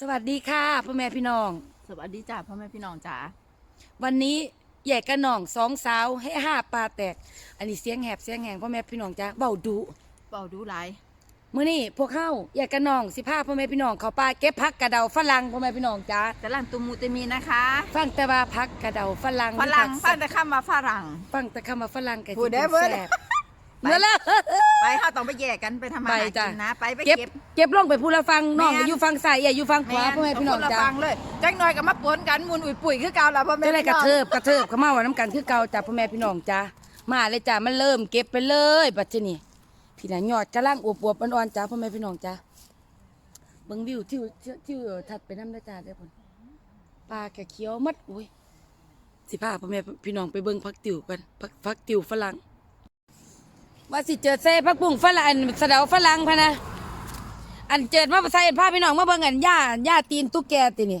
สวัสดีค่ะพ่อแม่พี่น้อง สวัสดีจ้าพ่อแม่พี่น้องจ๋าวันนี้แยกกันน้องสองสาวให้ห้าปลาแตก อันนี้เสียงแหบเสียงแหงพ่อแม่พี่น้องจ้าเบาดุเบาดูหลายมื้อนี้พวกเข้าแยกกันน้องสิพาพ่อแม่พี่น้องเขาป่าเก็บผักกระเดาฝรั่งพ่อแม่พี่น้องจ้ากำลังตุมูเตมีนะคะฟังแต่ว่าผักกระเดาฝรั่งฝรั่งหรือฟัผังกแต่คำว่าฝรั่ง ฟังแต่คำว่าฝรั่งกันพูดได้เบิด แซ่บ เมื่อแล้วไปเขาต้องไปแยกกันไปทำมาไปหาจ้ะกินนะ ไปไปเก็บ เก็บ เก็บลงไปพูละฟังน้องแม่น อยู่ฟังซ้ายอย่าอยู่ฟังขวาพ่อแม่พี่น้องเาคละจ้า ฟังเลยจังหน่อยก็มาปนกันมุนอุ่ยปุ๋ยคือเก่าแล้วพ่อแม่จะได้พี่กระน้อง เทิบกระเทิบเขามาว่าน้ำกันคือเก่าจ้าพ่อแม่พี่น้องจ้ามาเลยจ้ามันเริ่มเก็บไปเลยบัดนี้พี่น่ะยอดกำลังอวบๆอ่อนๆจ้าพ่อแม่พี่น้องจ้าเบิ่งวิวที่ที่ที่ถัดไปน้ำได้จ้าได้อพุ่นปลาแกเขียวมัดอุ้ยสิพาพ่อแม่พี่น้องไปเบิ่งพักติ๋วกันพักพักติ๋วฝรั่ง ว่าสิเจอเซ่พักบุ้งฝรั่งอันสะเดาฝรั่งพะนะ อันเจิดมาใส่พาพี่น้องมาเบิ่งอันหญ้าหญ้าตีนตุ๊กแกตินี่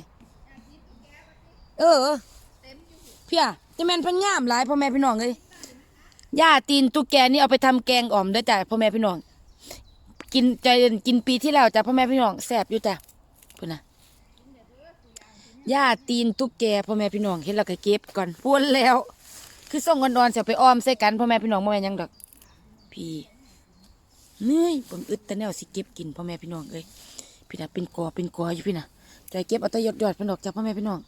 เออ เพี่ยจะแม่นเพันงามหลายพ่อแม่พี่น้องเลยหญ้าตีนตุ๊กแกนี่เอาไปทำแกงอ่อมเด้อจ้ะพ่อแม่พี่น้อง กินใจเย็นกินปีที่แล้วจ้ะพ่อแม่พี่น้องแซ่บอยู่จ้ะพุ่นนะหญ้าตีนตุ๊กแกพ่อแม่พี่น้องเห็นแล้วก็เก็บก่อนพูนแล้ว คือส่งกันดอนเสียไปอ้อมใส่กันพ่อแม่พี่น้องบ่แม่นหยังดอก พี่เหนื่อยผมอึดแต่แนวสิเก็บกินพ่อแม่พี่น้องเอ้ยพี่นะเป็นกอเป็นกออยู่พี่น่ะใจเก็บเอาแต่ยอดยอดเพิ่นดอกจ้ะพ่อแม่พี่น้อง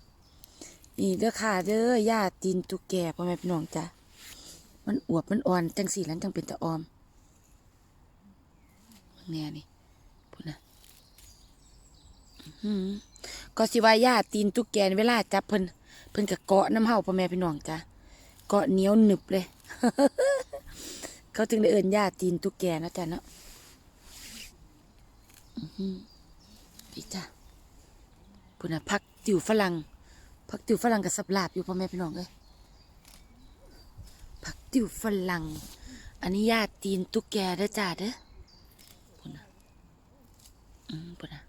นี่เด้อค่ะเด้อย่าตีนตุกแกพ่อแม่พี่น้องจ้ะมันอวบมันอ่อนจังสี่แล้วจังเป็นตะออมแน่นี่พุ่นะก็สิว่าย่าตีนตุกแกนี่เวลาจับเพิ่นเพิ่นก็เกาะน้ำเห่าพ่อแม่พี่น้องจ้ะเกาะเหนียวหนึบเลย เขาถึงได้เอินญาติจีนตุ๊กแกนะจ๊ะเนาะพี่จ้าพุ่นะพักติวฝรั่งพักติวฝรั่งกับสับลาบอยู่พ่อแม่พี่น้องเอ้ยพักติวฝรั่ง อันนี้ญาติจีนตุ๊กแกเด้อจ้าเด้อพุ่นนะอืมพุ่นนะ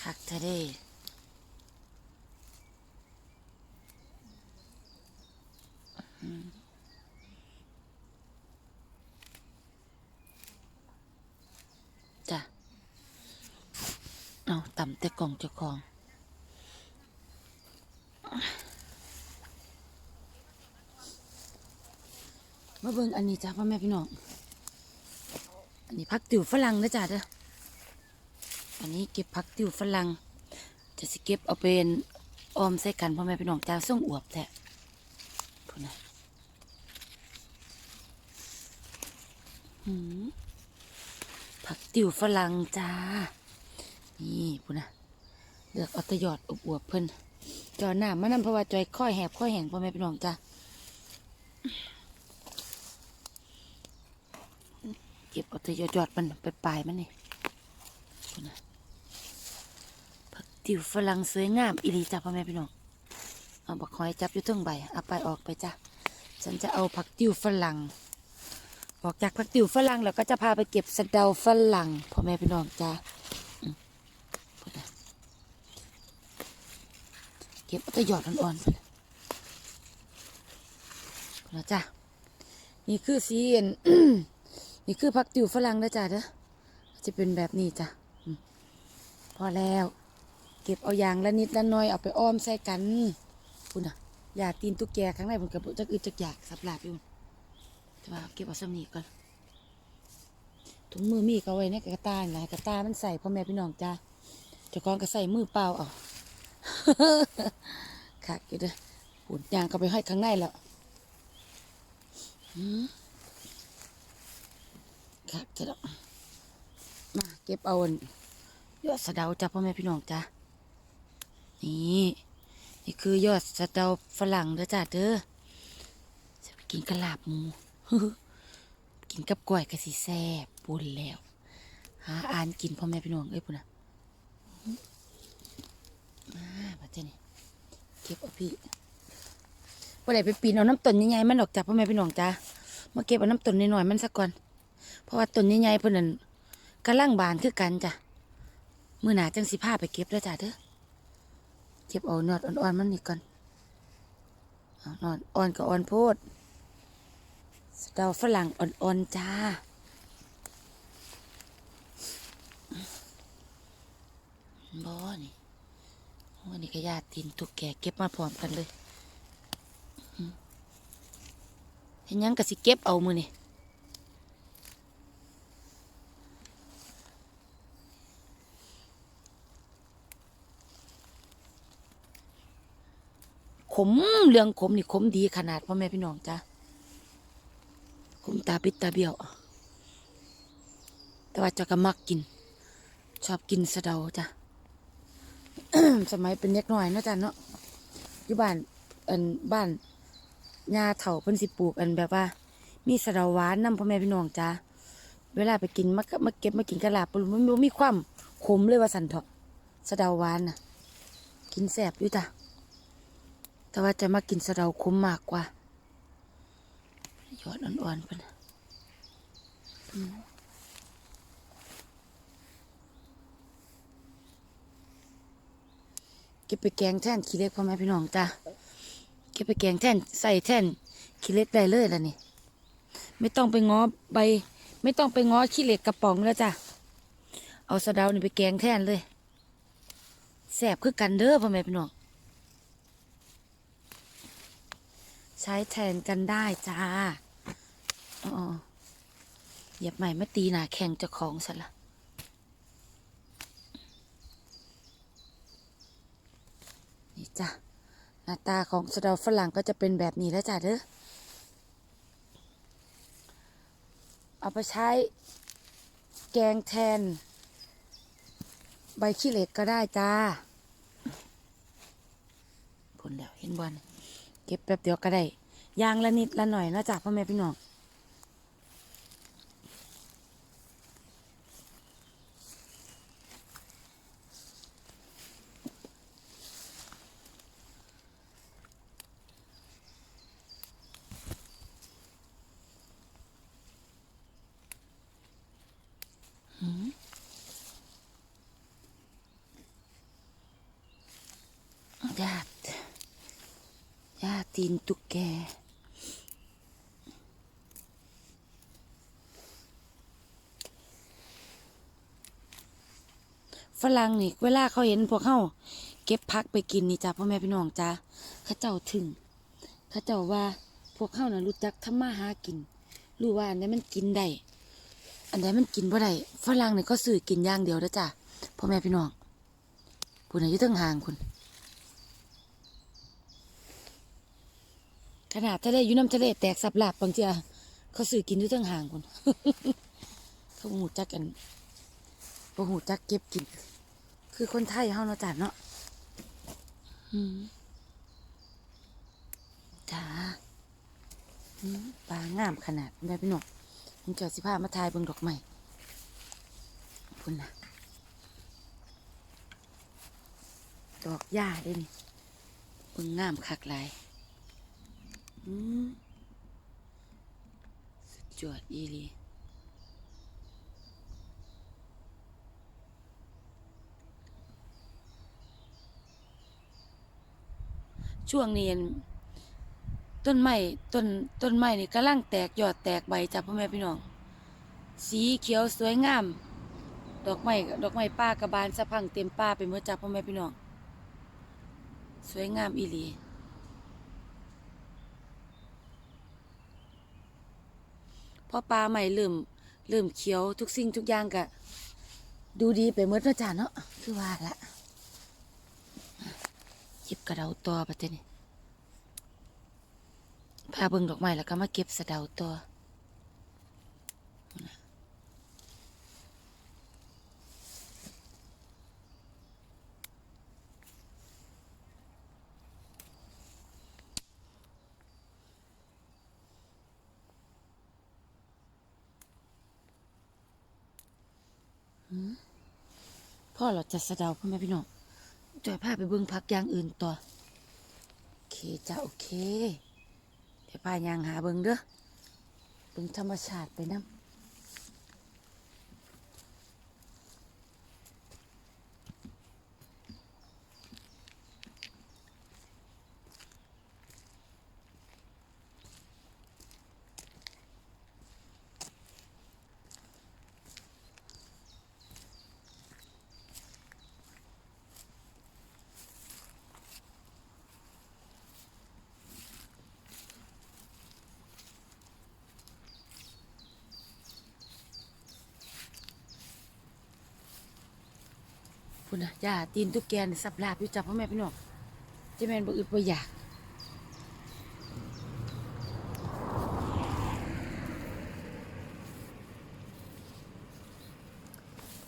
คักเธอเด้ จ้ะ เอาต่ำแต่กล่องเจ้าของ มาเบิ่งอันนี้จ้ะพ่อแม่พี่น้อง อันนี้พักติวฝรั่งนะจ้ะเด้อ อันนี้เก็บพักติวฝรั่ง จะสิเก็บเอาเป็นออมใส่กันพ่อแม่พี่น้องจ้าส่งอวบแท้พูดนะผักติ๋วฝรั่งจ้า นี่พูนะเลือกเอาตะยอดอบอวบเพิ่นจอหน้ามานำเพราะว่าจอยค่อยแหบค่อยแห้งพ่อแม่พี่น้องจ้าเก็บเอาแตะยอดยอดๆมันไปปลายมันนี่พูนะผักติ๋วฝรั่งสวยงามอีหลีจ้าพ่อแม่พี่น้องเอาบักหอยจับอยู่เทึงใบเอาไปออกไปจ้าฉันจะเอาผักติ๋วฝรั่งออกจากผักติ๋วฝรั่งแล้วก็จะพาไปเก็บสะเดาฝรั่งพ่อแม่พี่น้องจ้าอืมพูดนะ เก็บเอาแต่หยอดอ่อนๆไปนะพูดนะจ้านี่คือสีอันนี่คือผักติวฝรั่งนะจ้าเด้อจะเป็นแบบนี้จ้ะพอแล้ว เก็บเอาอย่างละนิดละน้อยเอาไปอ้อมใส่กันพูดนะอย่าตีนตุ๊กแกข้างในผมกระปุกจักอึดจักอยากสับหลาบอยู่แต่ว่าเก็บเอาสำนีก่อนถุงมือมีก็ไว้ในกระตานี่แหละกระตามันใส่พ่อแม่พี่น้องจ้าเจ้าของก็ใส่มือเปล่าเอา ขาดอยู่เด้อปูนยางก็ไปให้ข้างในแล้วขาดจะแล้วมาเก็บเอาันยอดสะเดาจ้าพ่อแม่พี่น้องจ้านี่นี่คือยอดสะเดาฝรั่งเด้อจ้าเด้อจะไปกินกะลาบหมูกินกับกล้วยกะสิแซ่บปุ่นแล้วหาอ่านกินพ่อแม่พี่น้องเอ้ยปุ่นนะ มาเจนี่เก็บเอาพี่วันไหนไปปีนเอาน้ำต้นใหญ่ๆมันออกจากพ่อแม่พี่น้องจ้ามาเก็บเอาน้ำต้นน้อยๆมันสักก่อน เพราะว่าต้นใหญ่ๆเพื่อนนั้นกระล่งบานคือกันจ้ะมือหนาจังสิผ้าไปเก็บแล้วจ้ะเด้อเก็บเอานอดอ่อนๆมันนี่ก่อนนอนอ่อนกับอ่อนโพดเตาฝรั่งอ่อนๆจ้าบอนี่ ก็ญาติตีนทุกแก่เก็บมาพร้อมกันเลยเห็นยังก็สิเก็บเอามือนี่ขมเรื่องขมนี่ขมดีขนาดพ่อแม่พี่น้องจ้ะขมตาปิดตาเบี้ยว แต่ว่าจะก็มักกิน ชอบกินสะเดาจ้ะ สมัยเป็นเด็กหน้อยนะจ้ะเนาะอยู่บ้านอันบ้านยาเถาเพิ่นสิปลูกอันแบบว่า มีสะเดาหวานนำพ่อแม่พี่น้องจ้ะเวลาไปกินมามาเก็บมากินกระลาบปมันมีความขมเลยว่าสันเถาะสะเดาหวานน่ะ กินแสบอยู่จ้ะแต่ว่าจะมากินสะเดาขมมากกว่ายอดอ่อนๆเพิ่นะอืม เก็บไปแกงแท่นขี้เล็กพ่อแม่พี่น้องจ้ะเก็บไปแกงแท่นใส่แท่นขี้เล็กได้เลยล่ะนี่ ไม่ต้องไปง้อใบ ไม่ต้องไปง้อขี้เหล็กกระป๋องแล้วจ้ะเอาสะเดานี่ไปแกงแท่นเลยแสบคือกันเด้อพ่อแม่พี่น้องใช้แทนกันได้จ้าอ๋อเหยียบใหม่มาตีหนาแข่งเจ้าของซะละ จ้ะหน้าตาของสะเดาฝรั่งก็จะเป็นแบบนี้แล้วจ้ะเด้อเอาไปใช้แกงแทน ใบขี้เหล็กก็ได้จ้าผลแล้วเห็นบอลเก็บแป๊บเดียวก็ได้ยางละนิดละหน่อยนะจ๊ะพ่อแม่พี่น้องญาติญา ตีนตุกแก ฝรั่งนี่ เวลาเขาเห็นพวกเขาเก็บพักไปกินนี่จ้ะพ่อแม่พี่น้องจ้าเขาเจ้าถึงเขาเจ้าว่าพวกเขาน่ะรู้จักทำมาหากิน รู้ว่าอันไหนมันกินได้ อันไหนมันกินบ่ได้ ฝรั่งนี่ก็ซื้อกินอย่างเดียวเด้อจ้ะพ่อแม่พี่น้องคุณอายุตั้งห่างคุณ นาดทะเลอยู่น้ำทะเลแตกสับหลาบบางทีอะเขาซื้อกินอยู่ตั้งห่างคุณเขาหูจักกันบ่หูจักเก็บกิน คือคนไทยเฮาเนาะจ้ะเนาะอืมจ้าปลางามขนาดได้พี่หน้องผมเจ้าสิพามาทายเบิ่งดอกไม้พุ่นนะดอกหญ้าเด้นี่เบิ่งงามคักหลาย สุดยอดอีลีช่วงนี้เห็นต้นไม้ต้นต้นไม้นี่กำลังแตกยอดแตกใบจ้ะพ่อแม่พี่น้อง สีเขียวสวยงาม ดอกไม้ดอกไม้ป่ากระบาลสะพังเต็มป่าไปหมดจ้ะพ่อแม่พี่น้อง สวยงามอีหลี พอปลาใหม่เริ่มเริ่มเขียวทุกสิ่งทุกอย่างก็ดูดีไปหมดเนาะจานเนาะคือว่าละหยิบกระเดาตัวไปเจนี่พาเบิ่งดอกไม้แล้วก็มาเก็บสะเดาตัว พ่อเราจะสะเดาพ่อแม่พี่น้องจอยพาไปเบิ่งพักอย่างอื่นต่อ โอเคจ้าโอเคเดี๋ยวพายางหาเบิ่งเด้อเบิ่งธรรมชาติไปน้ำ พุ่นนะย่าตีนตุ๊กแกนสับลาบอยู่จับพ่อแม่พี่น้องเจะแม่นบ่อึดบ่อยาก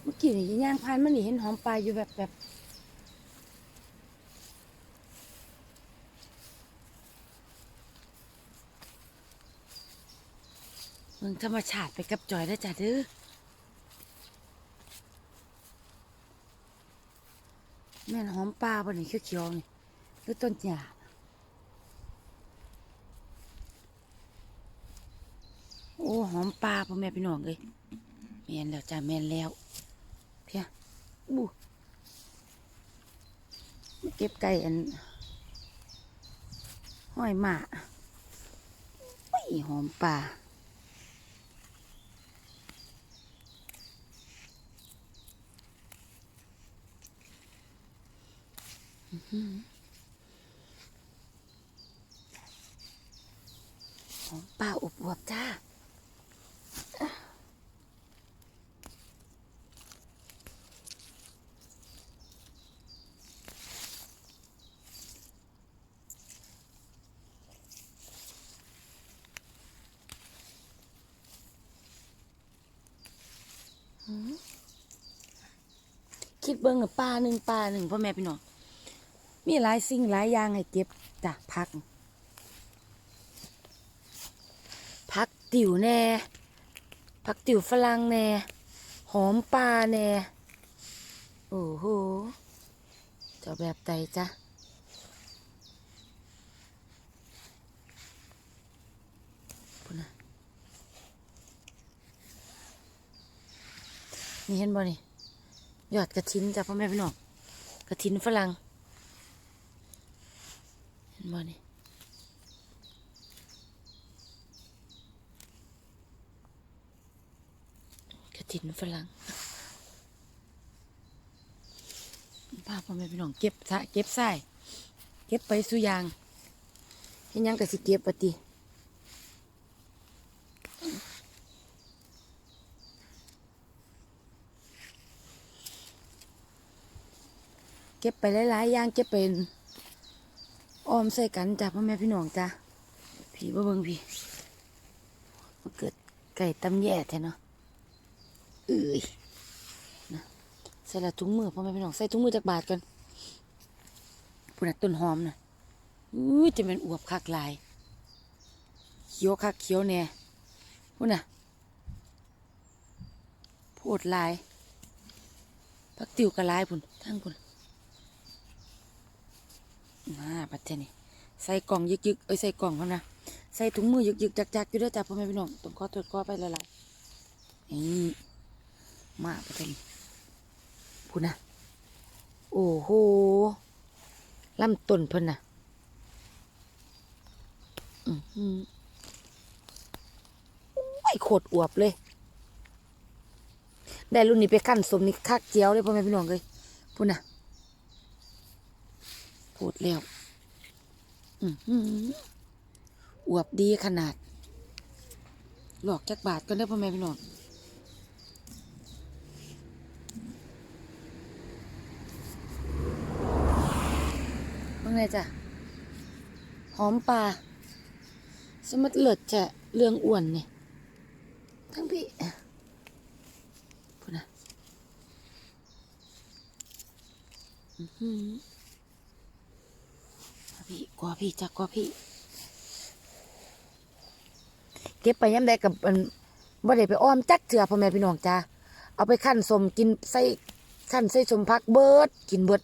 เมื่อกี้นี่ย่างผ่านมันนี่เห็นหอมปลาอยู่แบบแบบเมืองธรรมชาติไปกับจอยแล้วจ้ะเด้อ แม่นหอมปลาบนนี่เขียวๆนี่หรือต้นหญ้าโอ้หอมปลาพ่อแม่พี่น้องเลยแม่นแล้วจ้าแม่นแล้วเพียบูเก็บไก่อันห้อยหมาไม่หอมปลา หอมปลาอบอวบจ้าคิดเบิ้งน่ะปลาหนึ่งปลาหนึ่งพ่อแม่พี่น้อง มีหลายสิ่งหลายอย่างให้เก็บจ้ะพัก พักติ๋วแน่พักติ๋วฝรั่งแน่หอมปลาแน่โอ้โหเจะแบบใดจ้ะนี่เห็นบ่นี่ยอดกระถินจ้ะพ่อแม่พี่น้องกระถินฝรั่ง บ่นี่กระถินฝรั่งพาพ่อแม่พี่น้องเก็บสะเก็บไส้เก็บไปสุยางเห็นยังก็สิเก็บปฏิเก็บไปหลายๆอย่างเก็บเป็น ออมใส่กันจ้ะพ่อแม่พี่น้องจ้ะพี่บ่เบิ่งพี่มันเกิดไก่ตำแย่แท้เนาะเอ้ยนะใส่ละถุงมือพ่อแม่พี่น้องใส่ถุงมือจากบาทกันพุ่นน่ะต้นหอมน่ะอุ้จะเป็นอวบคักลายเขียวคักเขียวแน่พุ่นน่ะโพดลายพักติวกระลายพุ่นทั้งพุ่น มาปัดเจนี่ใส่กล่องยึกยึกๆเอ้ยใส่กล่องเขานะใส่ถุงมือยึกยึกจักจักๆอยู่ด้วยจ้ะพ่อแม่พี่น้องต้องขอตรวจขอไปหลายๆนี่มาปัดเจนี่พูดนะโอ้โหลำต้นเพิ่นน่ะอือหือโอ้ยโคตรอวบเลย ได้รุ่นนี้ไปขั้นสมนี่คักเจียวเลยพ่อแม่พี่น้องเลยพูดนะ พูดแล้วอวบดีขนาด หลอกจักบาทก็ได้อพ่อแม่พี่น้องว่าไงจ้ะ หอมปลา สมัดเลิศจะเรื่องอ้วนเนี่ย ทั้งพี่พูดนะ อือหือ กว่าพี่จักกว่าพี่ เก็บไปย้ำใดกับมันบ่ได้ไปอ้อมจักเถื่อพ่อแม่พี่น้องจ้าเอาไปขั้นสมกินใส่ขั้นใส่สมพักเบิดกินเบิด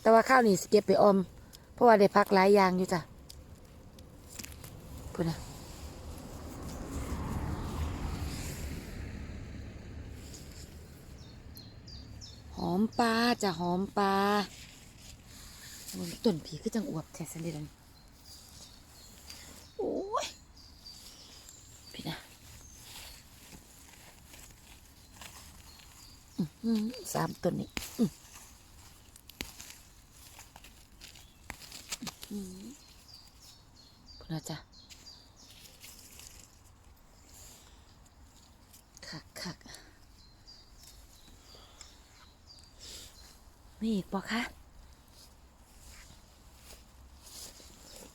แต่ว่าข้าวนี่เก็บไปอ้อม เพราะว่าได้พักหลายอย่างอยู่จ้ะพูดนะหอมปลาจะหอมปลา โอ้ยต้นผีคือจังอวบแท้สันเดลันโอ้ยพี่นะสามต้นนี้อื้ออื้อหือพุ่นะจ๊ะคักคักมีอีกบ่คะ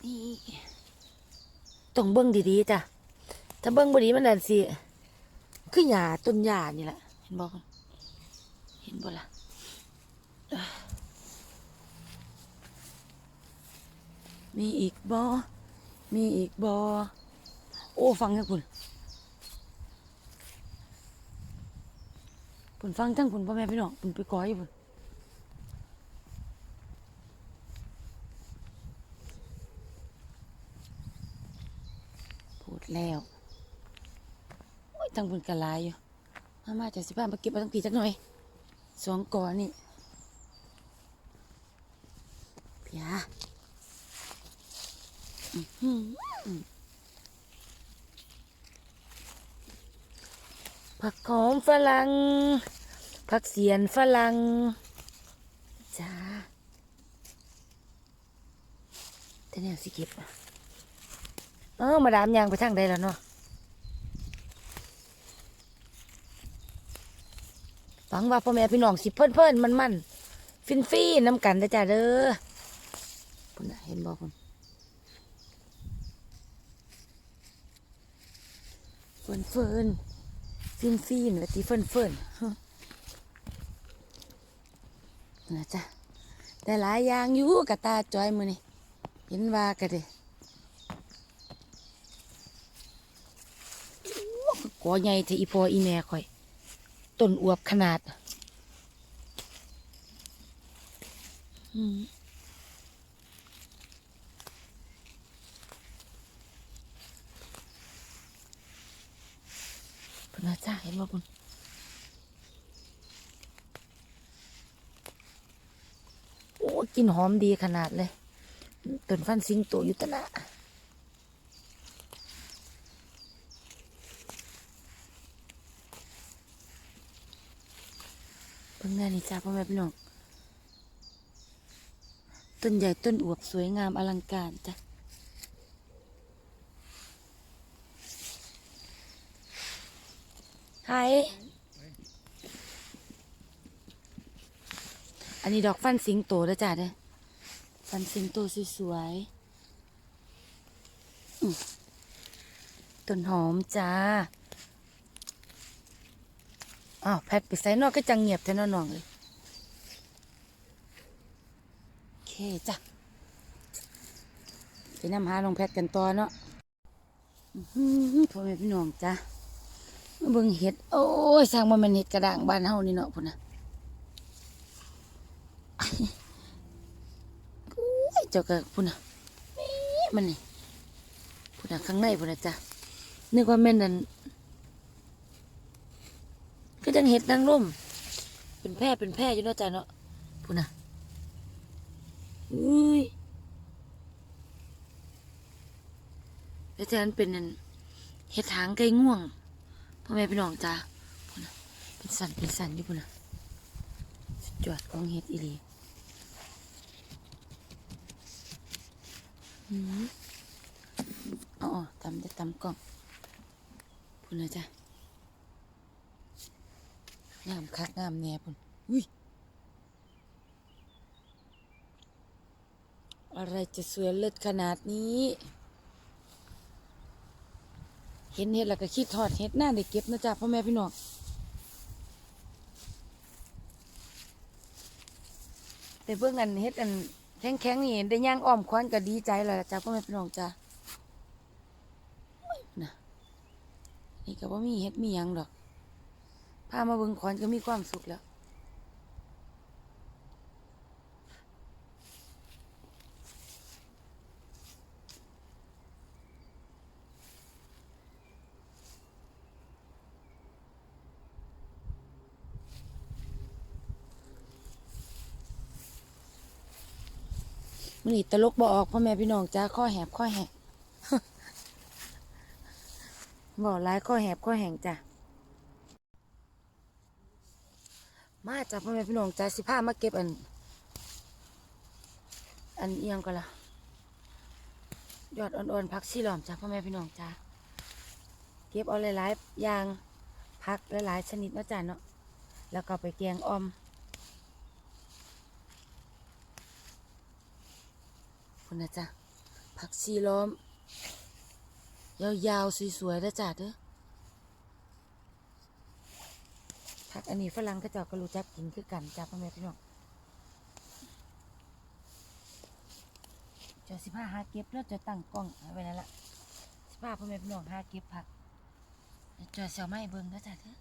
นี่ต้องเบิ่งดีๆจ้ะถ้าเบิ่งบ่ดีมันนั่นสิคือหญ้าต้นหญ้านี่แหละเห็นบ่คะเห็นบ่ล่ะเอ้อมีอีกบ่มีอีกบ่โอ้ฟังทั้คุณคุณฟังทั้งคุณพ่อแม่พี่น้องคุณไปก้อยอยู่พุ่นพู ดแล้วโอ้ยทั้งคุณกระลายอยู่มามาจากสิบ้านมาเก็บมาทั้งปีจักหน่อยสองกอนนี่เพียผักหอมฝรั่งผักเสียนฝรั่งจ้าแต่เนี่ยสิเก็บ เออมาดามยางไปทางใดแล้วเนาะฟังว่าพ่อแม่พี่น้องสิเพิ่นเพิ่นมันมันฟินฟี่น้ำกันเด้จ้าเด้อพุ่นเห็นบ่พุ่นเฟินเฟินฟินฟินละตีเฟินเฟินนะจ๊ะแต่หลายอย่างอยู่กับตาจอยมือนี่เห็นว่ากันเลย กอใหญ่เทอีพออีแม่ข่อย ต้นอวบขนาดพนาจ้าเห็นว่าพุ่นโอ้กลินหอมดีขนาดเลยต้นฟันสิงโตอยู่ตะนะ เพิ่งได้นี่จ้าพ่อแม่พี่น้องต้นใหญ่ต้นอวบสวยงามอลังการจ้ะไฮอันนี้ดอกฟันสิงโตแล้วจ้ะเด้อฟันสิงโตสวยๆอืมต้นหอมจ้า อ้าวแพทไปใส่นอกก็จังเงียบแท้เนอนน้องเลยโอเคจ้ะไปนำหาน้องแพทกันต่อเนาะพ่อแม่พี่น้องจ้ามาเบิ่งเห็ด โอ้ยสร้างบ่แมันเห็ดกระด้างบ้านเฮานี่เนาะพุ่นน่ะโอ้ยเจ้าก็พุ่นน่ะม่มันนี่พุ่นน่ะข้างในพุ่นน่ะจ้ะนึกว่าแม่นนั่น ก็จังเห็ดนางร่มเป็นแพร่เป็นแพร่อยู่เนาะจ้ะเนาะพุ่นน่ะอุ้ยแล้วจากนั้นเป็นเห็ดหางไก่ง่วงพ่อแม่พี่น้องจ้าพุ่นน่ะเป็นสันเป็นสันอยู่พุ่นนะสุดยอดของเฮ็ดอีหลีอืมอ๋อตำจะตำกล่องพุ่นนะจ้า งามคักงามแน่พุ่นอุ้ยอะไรจะสวยเลิศขนาดนี้ เห็นเห็ดแล้วก็คิดทอดเห็ดหน้าได้เก็บนะจ๊ะพ่อแม่พี่น้องแต่เพื่อนกันเห็ดอันแข็งแข็งๆนี่ได้ย่างอ้อมควันก็ดีใจแล้วจ้ะพ่อแม่พี่น้องจ้ะนะนี่ก็ว่ามีเห็ดมียังดอก พามาเบิ่งควันก็มีความสุขแล้ว มันนี่ตลกบออกพ่อแม่พี่น้องจ้าข้อแหบข้อแหกบอกร้ายข้อแหบข้อแหงจ้ะ จากพ่อแม่พี่น้องจ่ายสิผ้ามาเก็บอัน อันเอียงก็ละยอดอ่อนๆพักชีหลอมจากพ่อแม่พี่น้องจ้าเก็บเอาหลายๆอย่างพักหลายๆชนิดเนาะจ่าเนาะแล้วก็ไปแกงอมคุณนะจ๊าพักชีล้อม ยาวๆ สวยๆนะจ๊าเด้อ ผักอันนี้ฝรั่งก็เจ้าก็รู้จักกินคือกันจ้าพ่อแม่พี่น้องจะสิบห้าหาเก็บแล้วจะตั้งกล้องเอาไว้นั่นละสิบห้าพ่อแม่พี่น้องหาเก็บผักจะเสียวไม้เบิ่งนะจ๊ะเด้อ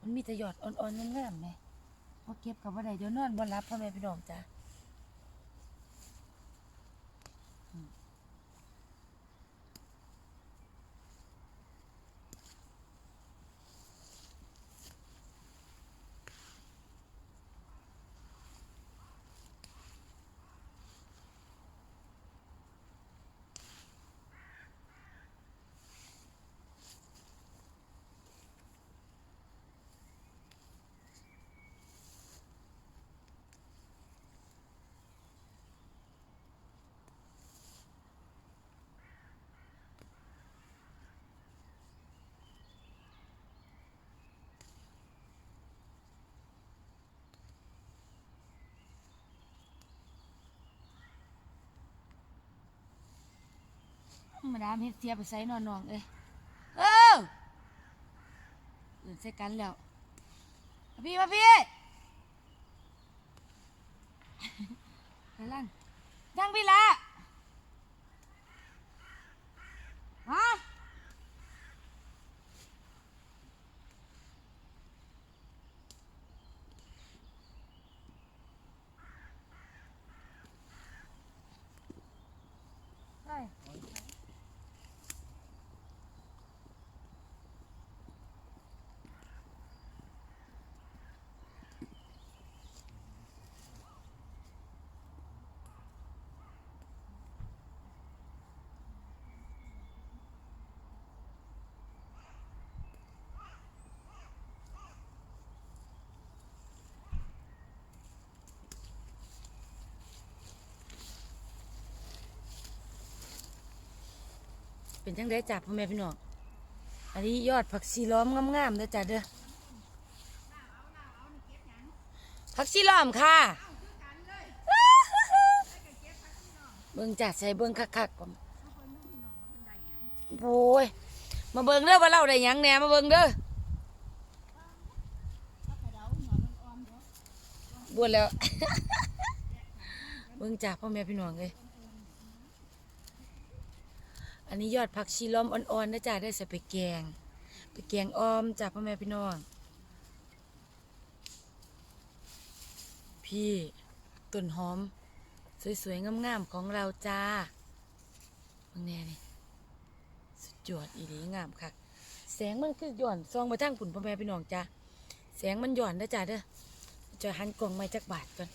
มันมีแต่หยอดอ่อนๆงามๆไงพอเก็บกับว่าใดเดี๋ยวนอนบนรับพ่อแม่พี่น้องจ้า มาดามเฮ็ดเสียไปใส่นอนนองเอ้ยเอออื่นใส่กันแล้วมาพี่มาพี่ไปลั่นดังพี่ละฮะใช่ เป็นจังได้จับพ่อแม่พี่น้อง อันนี้ยอดผักชีล้อมงามๆเด้อจ้ะเด้อ ผักชีล้อมค่ะ เบิ่งจัดใส่เบิ่งคักๆก่อนโอ้ย มาเบิ่งเด้อว่าเราได้หยังแหน่มาเบิ่งเด้อบวชแล้ว เบิ่งจ้าพ่อแม่พี่น้องเลย อันนี้ยอดผักชีล้อมอ่อนๆนะจ๊ะได้ใส่ไปแกง ไปแกงอ้อมจ้ะพ่อแม่พี่น้อง พี่ต้นหอม สวยๆงามๆของเราจ้าบิ่งแน่นี่สุดยอดอีหลีงามคักแสงมันคือหย่อนซองมาทางผุนพ่อแม่พี่น้องจ้าแสงมันหย่อนนะจ้าเด้อจะหันกล่องไม้จักบาทก่อน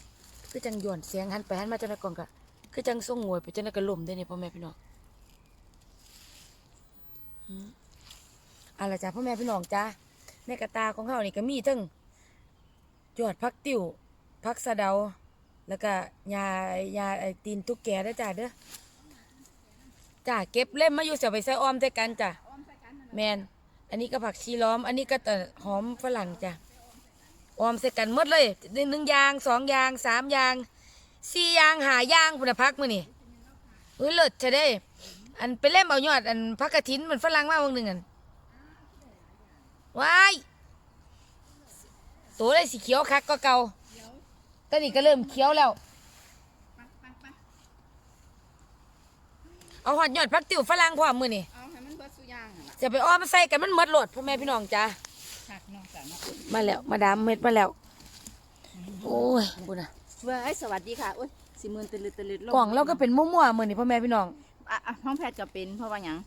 คือจังหย่อนแสงหันไปหันมาจังไดกล่องกะคือจังส่งงวยไปจังไดกะล่มได้เนี่ยพ่อแม่พี่น้อง อะไรจ้าพ่อแม่พี่น้องจ้าในกระตาของเขานี่ก็มีทั้งยอดพักติ่วพักสะเดา แล้วก็ยายาไอตีนตุ๊กแกเด้จ้าเด้อจ้าเก็บเล่มมาอยู่เสียไปใส่อ้อมด้วยกันจ้าแมนอันนี้ก็ผักชีล้อม อันนี้ก็แต่หอมฝรั่งจ้าอ้อมใส่กันหมดเลยหนึ่งยางสองยางสามยางสี่ยางหายางพุ่นนะพักมือนี่เฮ้ยเลิศจะได้ อันไปเล่มเอายอด อันพักกระถินมันฝรั่งมากวงหนึ่งอันว้ายตัวได้สีเขียวคักก็เก่าตอนนี้ก็เริ่มเขียวแล้ว เอาหอดยอดพักติวฝรั่งพร้อมมือนี่เอาให้มันเบิดสุย่างน่ะจะไปอ้อมมาใส่กันมันหมดโหลดพ่อแม่พี่น้องจ้าหักน้องจ้ะเนาะมาแล้ว มาดามเม็ดมาแล้ว โอ้ยบุญนะเว้ยสวัสดีค่ะอุ้ยสิหมื่นตะลึดตะลึดลกล่องเราก็เป็นมั่วๆมือนี่พ่อแม่พี่น้อง อะอะห้องแพทย์ก็เป็นเพราะว่าหยัง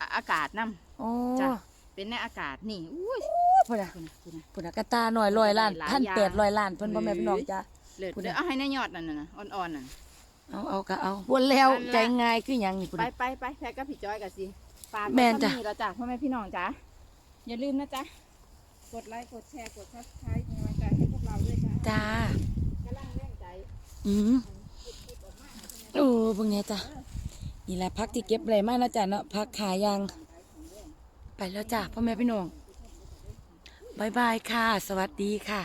อะอากาศนํโอ้จ้ะเป็นในอากาศนี่อุ้ยพุ่นนะคุณคุณนะ พุ่นนะกระตาหน่อยลอยล้านหลายท่านอย่าง แปดลอยล้านเพิ่นพ่อแม่พี่น้องจ้าเลิศคุณนะเดี๋ยวเอาให้ในยอดนั่นน่ะนะอ่อนๆน่ะ เอาเอาก็เอาวนแล้วนั่นล่ะ ใจง่ายคือหยังนี่พุ่นไปน่ะ ไปไปแพทย์กับพี่จอยกันสิฝากแม่นจ้ะไว้เท่านี่แล้วจ้ะพ่อแม่พี่น้องจ้ะอย่าลืมนะจ๊ะกดไลค์กดแชร์กดซับสไครต์เป็นกำลังใจให้พวกเราด้วยจ้ะจ้ากำลังแรงใจอืมโอ้เบิ่งเนี่ยจ้ะ นี่แหละพักที่เก็บอะไรมากนะจ๊ะเนาะพักขายยาง ไปแล้วจ้ะพ่อแม่พี่น้องบายบายค่ะ สวัสดีค่ะ